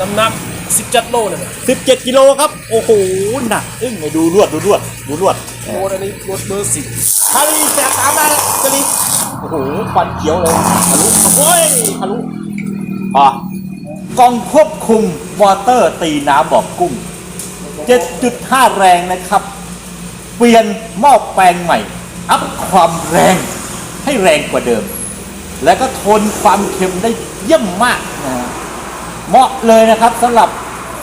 น้ำหนัก17โลเนี่ยนะ17 กิโลครับ โอ้โห หนักอึ้งเลยดูลวดดูลวดดูลวดโลอันนี้รถเบอร์สิบฮารีแสบตามมาแล้วจะรีโอ้โหฟันเขียวเลยทะลุโอ้ยทะลุอะกองควบคุมมอเตอร์ตีน้ำบอกกุ้ง 7.5 แรงนะครับ เปลี่ยนหม้อแปลงใหม่ อัพความแรงให้แรงกว่าเดิม และก็ทนความเค็มได้เยี่ยมมากนะฮะ เหมาะเลยนะครับสำหรับ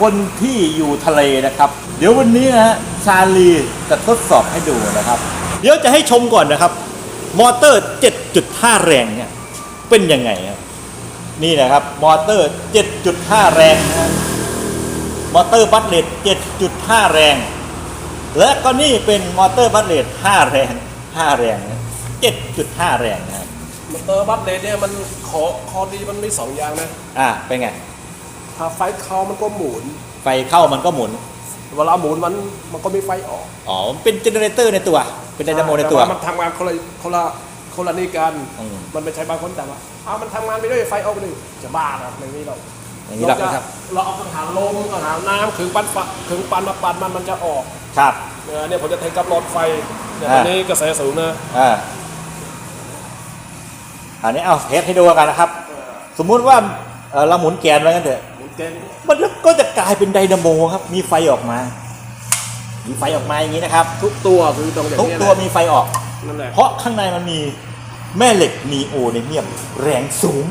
คนที่อยู่ทะเลนะครับ เดี๋ยววันนี้นะฮะชาลีจะทดสอบให้ดูนะครับ เดี๋ยวจะให้ชมก่อนนะครับ มอเตอร์ 7.5 แรงเนี่ยเป็นยังไงครับนี่นะครับมอเตอร์ 7.5 แรงนะฮะมอเตอร์บัตเลต7.5 แรง และก็นี่เป็นมอเตอร์บัตเลต5 แรง 5 แรงนะ7.5 แรงนะครับมอเตอร์บัสเลนเนี่ยมันขอคอดีมันมีสองอย่างนะ อะเป็นไง ถ้าไฟเข้ามันก็หมุน ไฟเข้ามันก็หมุน เวลาหมุนมันมันก็มีไฟออก อ๋อมันเป็นเจเนเรเตอร์ในตัว เป็นไดนาโมในตัวต่ามันทำงานคนละคนละคนละนี่กันอืมมันไม่ใช่บางคนแต่ว่าอ้าวมันทำงานไปด้วยไฟออกไปเลยจะบ้านะไม่มีหรอกอย่างนี้หรอกนะครับ เราเอากระถางลมกระถางน้ำขึงปั้นฝขึงปั้นมาปั้นมันมันจะออก ครับเนี่ยเนี่ยผมจะเทกับหลอดไฟเนี่ยอ่าอันนี้กระแสสูงนะอ่าอันนี้เอาเทสให้ดูกันนะครับ สมมุติว่าเอ่อเราหมุนแกนไว้กันเถอะห มุนเกนมันก็จะกลายเป็นไดนาโมครับ มีไฟออกมา มีไฟออกมาอย่างนี้นะครับ ทุกตัวคือตรงอย่างทุกนี้ตัวมีไฟออก นั่นแหละเพราะข้างในมันมีแม่เหล็กนีโอในเมียมแรงสูง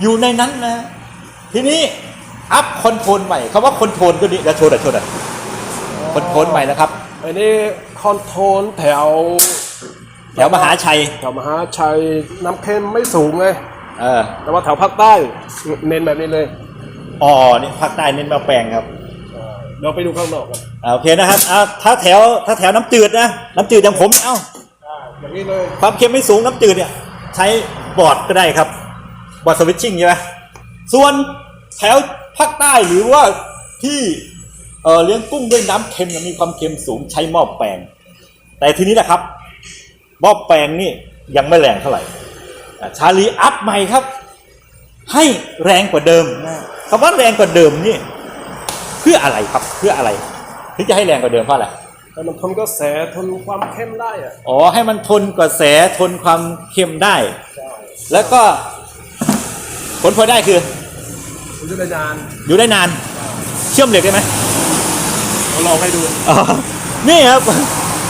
อยู่ในนั้นนะ ทีนี้อัพคอนโทรลใหม่คำว่าคอนโทรลก็ดีจะโชว์หน่อยโชว์หน่อยคอนโทรลใหม่นะครับ อันนี้คอนโทรลแถวแถวมหาชัย แถวมหาชัยน้ำเค็มไม่สูงเลย เออ แต่ว่าแถวภาคใต้เน้นแบบนี้เลย อ๋อนี่ภาคใต้เน้นมาแปลงครับเดี๋ยวไปดูข้างนอกกันอ่าโอเคนะครับอ่าถ้าแถวถ้าแถวน้ำจืดนะ น้ำจืดอย่างผมเอ้า อ่าอย่างนี้เลยความเค็มไม่สูงน้ำจืดเนี่ย ใช้บอร์ดก็ได้ครับ บอร์ดสวิตชิ่งใช่ไหมส่วนแถวภาคใต้หรือว่าที่เออเลี้ยงกุ้งด้วยน้ำเค็มเนี่ยมีความเค็มสูงใช้หม้อแปลง แต่ทีนี้นะครับหม้อแปลงนี่ยังไม่แรงเท่าไหร่อ่าชาลีอัพใหม่ครับ ให้แรงกว่าเดิมนะคำว่าแรงกว่าเดิมนี่เพื่ออะไรครับเพื่ออะไรถึงจะให้แรงกว่าเดิมเพราะอะไรแต่มันทนกระแสทนความเข้มได้อะอ๋อให้มันทนกระแสทนความเค็มได้ แล้วก็ผลพลอยได้คือมันจะได้นานอยู่ได้นาน เชื่อมเหล็กได้ไหมเราลองให้ดูอ๋อนี่ครับ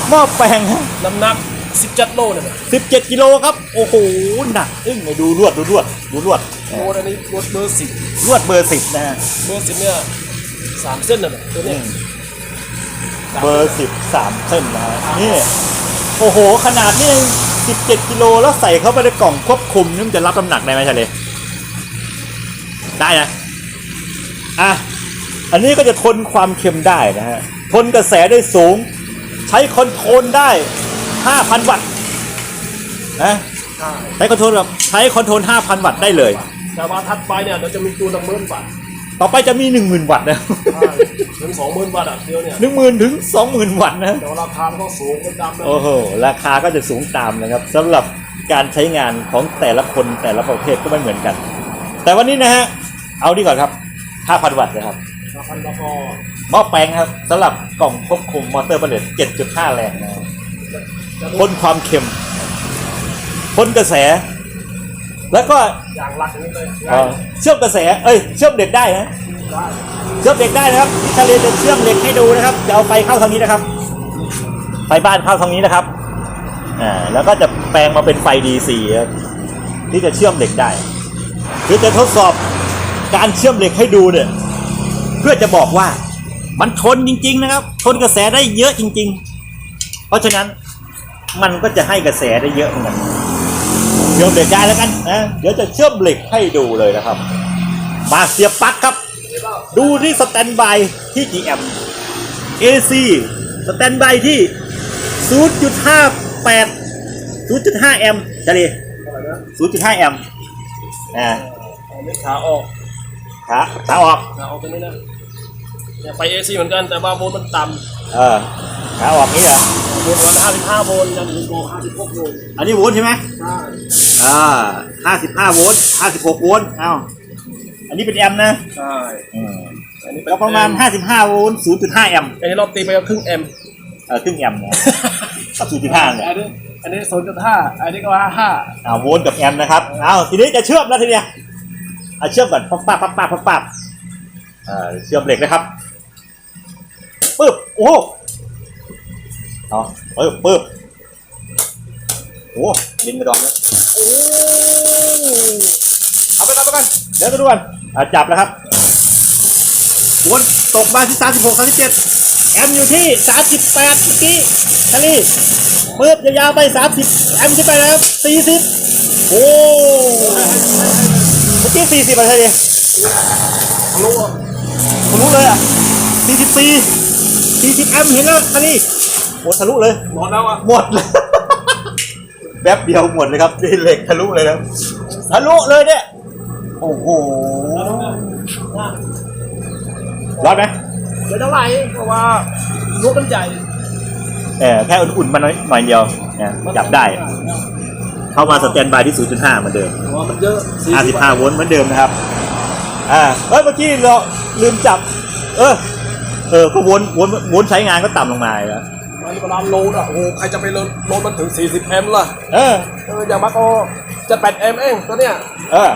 หม้อแปลงน้ำหนัก 17โลเนี่ยนะ17 กิโลครับ โอ้โหหนักอึ้งเลยดูลวดดูลวดดูลวดโลอันนี้รถเบอร์สิบลวดเบอร์สิบนะฮะเบอร์สิบเนี่ยสามเส้นน่ะนะตัวอืเนี้ยมเบอร์สิบสามเส้นนะฮะนี่โอ้โห ขนาดนี้สิบเจ็ดกิโลแล้วใส่เข้าไปในกล่องควบคุมนี่มันจะรับน้ำหนักได้ไหมชาเลได้นะอะอันนี้ก็จะทนความเค็มได้นะฮะทนกระแสได้สูง ใช้คอนโทรลได้ 5,000 วัตต์นะใช่ใช้คอนโทรลแบบใช้คอนโทรล5,000 วัตต์ได้เลย แต่ว่าถัดไปเนี่ยเราจะมีตัวหนึ่งหมื่นบาทต่อไปจะมี 10,000 วัตต์นะใช่ถึงสองหมื่นบาทอะเดียวเนี่ย10,000ถึง20,000วัตต์นะ แต่ว่าราคามันก็สูงเป็นดำนะโอ้โห ราคาก็จะสูงตามนะครับสำหรับการใช้งานของแต่ละคนแต่ละประเภทก็ไม่เหมือนกัน แต่วันนี้นะฮะ เอาดีก่อนครับ 5,000 วัตต์นะครับราคาแล้วก็หม้อแปลงครับสำหรับกล่องควบคุมมอเตอร์บัลเลต7.5 แรงนะครับ จะทนความเค็มทนกระแส แล้วก็อย่างหลักอย่างนี้เลยเอ่อเชื่อมกระแส เอ้ย เชื่อมเด็กได้นะได้เชื่อมเด็กได้นะครับพี่ชาเลนจะเชื่อมเหล็กให้ดูนะครับ จะเอาไฟเข้าทางนี้นะครับ ไฟบ้านเข้าทางนี้นะครับ อ่า แล้วก็จะแปลงมาเป็นไฟ DC ครับที่จะเชื่อมเหล็กได้คือจะทดสอบการเชื่อมเหล็กให้ดูเนี่ย เพื่อจะบอกว่ามันทนจริง ๆ นะครับ ทนกระแสได้เยอะจริง ๆ เพราะฉะนั้น มันก็จะให้กระแสได้เยอะเหมือนกันเชื่อมเหล็กได้แล้วกันนะเดี๋ยวจะเชื่อมเหล็กให้ดูเลยนะครับ มาเสียบปลั๊กครับ ดูที่สแตนบายที่กี่แอมป์ AC สแตนบายที่ 0.58 0.5 แอมป์จะดีอะไรนะ0.5 แอมป์อ่าอันนี้ขาออกขาขาออกขาออกตรงนี้นะเนี่ยไฟเอซีเหมือนกันแต่ว่าโวลต์มันต่เออ ขาออกนี่เหรอำโวลต์วันห้าสิบห้าโวลต์ยังอยู่โวลต์ห้าสิบหกโวลต์อันนี้โวลต์ใช่ไหมใช่อ่า55โวลต์56โวลต์เอ้าอันนี้เป็นแอมป์นะใช่อันนี้เป็นก็ประมาณ55โวลต์0.5แอมป์อันนี้เราตีไปก็ครึ่งแอมป์เออครึ่งแอมป์นะกับ0.5เนี่ยอันนี้อันนี้ศูนย์จุดห้าอันนี้ก็ว่าห้าอ่าโวลต์กับแอมป์นะครับเอาทีนี้จะเชื่อมแล้วทีเนี้ยอะเชื่อมก่อนปั๊บปั๊บปั๊บปั๊บปั๊บปั๊บอ่าเชื่อมเหล็กนะครับปึ๊บโอ้โห เอาปึ๊บปึ๊บโอ้โหดินกระดองนะโอ้เอาไปก่อนไปก่อนเดี๋ยวไปดูกันอะจับแล้วครับวนตกมาที่ 36 37 แอมป์อยู่ที่ 38เมื่อกี้ทะลีปึ๊บยาวๆไป 30 แอมป์ขึ้นไปแล้วครับ40 โอ้เมื่อกี้ 40อะไรเนี่ยทะลุอะทะลุเลยอะ44 40 แอมป์เห็นแล้วทะลี โอ้ทะลุเลยหมดแล้วอะหมดเลยแป๊บเดียวหมดเลยครับนี่เหล็กทะลุเลยนะทะลุเลยเนี่ยโอ้โหร้อนไหมไม่เท่าไหร่เพราะว่าลูกมันใหญ่เออแค่อุ่นๆมาหน่อยหน่อยเดียวเนี่ยจับได้ เข้ามาสแตนบายที่ 0.5เหมือนเดิมเพราะว่ามันเยอะ55โวลต์เหมือนเดิมนะครับอ่าเฮ้ยเมื่อกี้เราลืมจับ เออเออก็วนวนวนใช้งานก็ต่ำลงมาแล้ว อันนี้เวลาโลดอะโอ้โหใครจะไปโลดโลดมันถึง 40แอมล่ะเออ เอออย่างมากก็จะ8แอมเองตัวเนี้ยเออ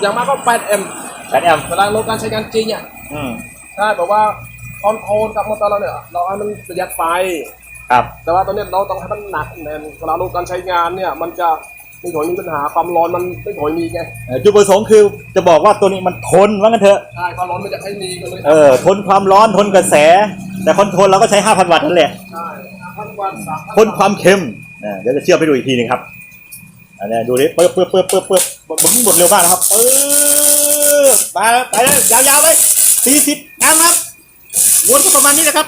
อย่างมากก็8แอมแบตแอมเวลาโลดการใช้งานจริงอะอืมใช่แบบว่าคอนโทรลกับมอเตอร์เราเนี่ยเราให้มันประหยัดไฟ ครับ แต่ว่าตอนนี้เราต้องให้มันหนักแน่นเวลาโลดการใช้งานเนี่ย มันจะไม่ถอยมีปัญหาความร้อนมันไม่ถอยมีไงเอ่อจุดประสงค์คือจะบอกว่าตัวนี้มันทนว่างั้นเถอะ ใช่ความร้อนมันจะให้มีกันเลยเออ ทนความร้อนทนกระแส แต่คอนโทรลเราก็ใช้ 5,000 วัตต์นั่นแหละ ใช่ พันความเค็มอ่าเดี๋ยวจะเชื่อมไปดูอีกทีหนึงครับอันนี้ดูดิเปิบเปิบเปิบเปิบเปิบมันหมดเร็วมากนะครับเปิบไปไปเลยยาวๆเลย40แอมป์ครับวนก็ประมาณนี้นะครับ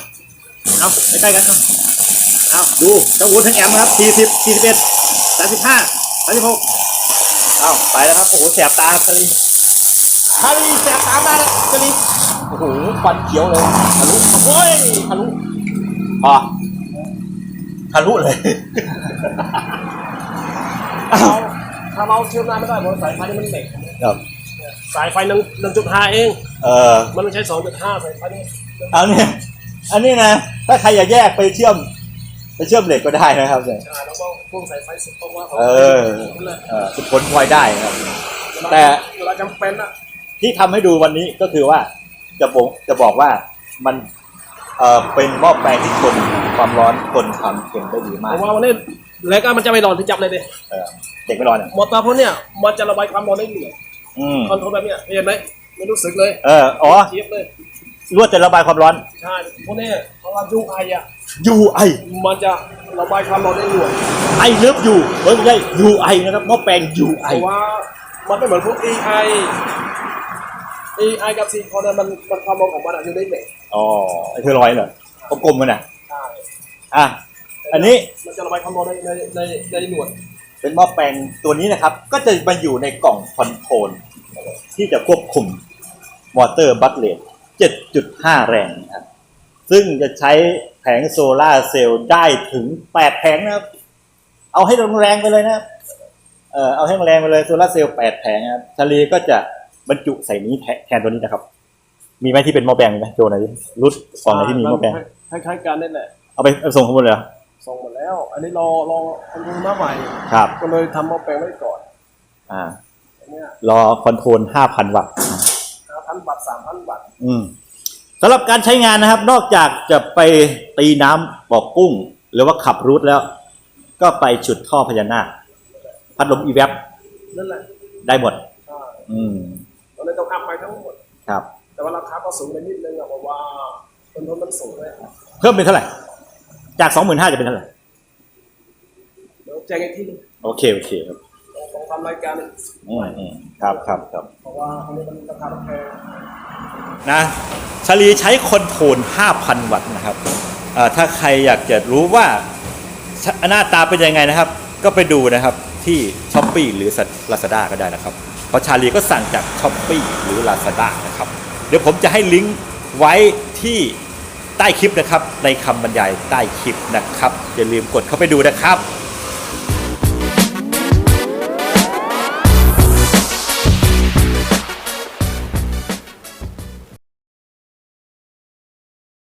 เอาใกล้ๆกันเอาเอาดูจะวนทั้งแอมป์นะครับ40 41 35 36เอาไปแล้วครับโอ้โหแสบตาครับลีตะลีแสบตามากเลยลีโอ้โหควันเขียวเลยทะลุโอ้ยทะลุพอ ทะลุเลยเราถ้าเราเชื่อมน้ำไม่ได้เพราะสายไฟนี่มันเหล็กครับ สายไฟหนึ่งหนึ่งจุดห้าเอง เออ มันต้องใช้สองจุดห้าสายไฟนี่เอาเนี่ยอันนี้นะ ถ้าใครอยากแยกไปเชื่อม ไปเชื่อมเหล็กก็ได้นะครับเนี่ยใช่แล้วก็พวกสายไฟสุดตรงว่าเขาเออเออสุดผลพลอยได้นะครับ แต่เวลาจำเป็นอะที่ทำให้ดูวันนี้ก็คือว่าจะบอกจะบอกว่ามัน เออเป็นหม้อแปลงที่ทนความร้อนทนความเค็มได้ดีเพมากราะว่าวันนี้เล็กอะมันจะไม่ร้อนที่จับเลยดิเออเด็กไม่ร้อนอะมอเตอร์พวกเนี้ยมันจะระบายความร้อนได้เหลืออืมคอนโทรลแบบเนี้ยเห็นไหมไม่รู้สึกเลยเอออ๋อเทียบเลยลวดจะระบายความร้อน ใช่พวกเนี้ยเพราะว่ายูไออะ UI มันจะระบายความร้อนได้เหลือไอเลิฟยูเฮ้ยไม่ใช่ UI นะครับหม้อแปลง เพ UI ราะว่ามันไม่เหมือนพวก AI AI กับซีคอนเนี่ยมันมันความร้อนของมันอะอยู่ในเหล็ก อ๋อไอเธอลอยเหรอกลมๆมันอะใช่อะอันนี้มันจะระบายความร้อนในในในในหนวดเป็นหม้อแปลงตัวนี้นะครับ ก็จะมาอยู่ในกล่องคอนโทรลที่จะควบคุมมอเตอร์บัตเลต7.5 แรงนะครับซึ่งจะใช้แผงโซลาร์เซลล์ได้ถึง 8 แผงนะครับ เอาให้แรงๆไปเลยนะครับเออเอาให้แรงไปเลยโซลาร์เซลล์ 8 แผงนะครับชาลีก็จะบรรจุใส่นี้แทแทนตัวนี้นะครับ มีไหมที่เป็นหม้อแปลงมีไหมโจไหนอยดิรุดกล่องไหนที่มีหม้อแปลงคล้ายๆกันนั่นแหละเอาไปเอาส่งข้างบนเลยเหรอส่งหมดแล้ว อันนี้รอรอคอนโทรลมาใหม่ครับ ก็เลยทำหม้อแปลงไว้ก่อน อ่าอันเนี้ยรอคอนโทรล5,000วัตต์ห้าพันบาทสามพันบาทอืมสำหรับการใช้งานนะครับ นอกจากจะไปตีน้ำบอกกุ้ง หรือว่าขับรูทแล้ว ก็ไปฉุดท่อพญานาคพัดลมอีแวบนั่นแหละได้หมดใช่อืมก็เลยต้องอัพไปทั้งหมด ครับ แต่ว่าราคาก็สูงไปนิดนึงอะเพราะว่าคอนโทรลมันสูงเลยเพิ่มเป็นเท่าไหร่ จาก25,000จะเป็นเท่าไหร่ เดี๋ยวแจ้งอีกทีนึงโอเค โอเคครับต้องทำรายการอืมอืมครับครับครับ เพราะว่าอันนี้มันราคาแพง นะชาลีใช้คอนโทรล5,000 วัตต์นะครับเอ่อถ้าใครอยากจะรู้ว่าหน้าตาเป็นยังไงนะครับ ก็ไปดูนะครับที่ช้อปปีหรือ Lazada ก็ได้นะครับ เพราะชาลีก็สั่งจากช้อปปีหรือ Lazada นะครับ เดี๋ยวผมจะให้ลิงก์ไว้ที่ใต้คลิปนะครับ ในคำบรรยายใต้คลิปนะครับอย่าลืมกดเข้าไปดูนะครับ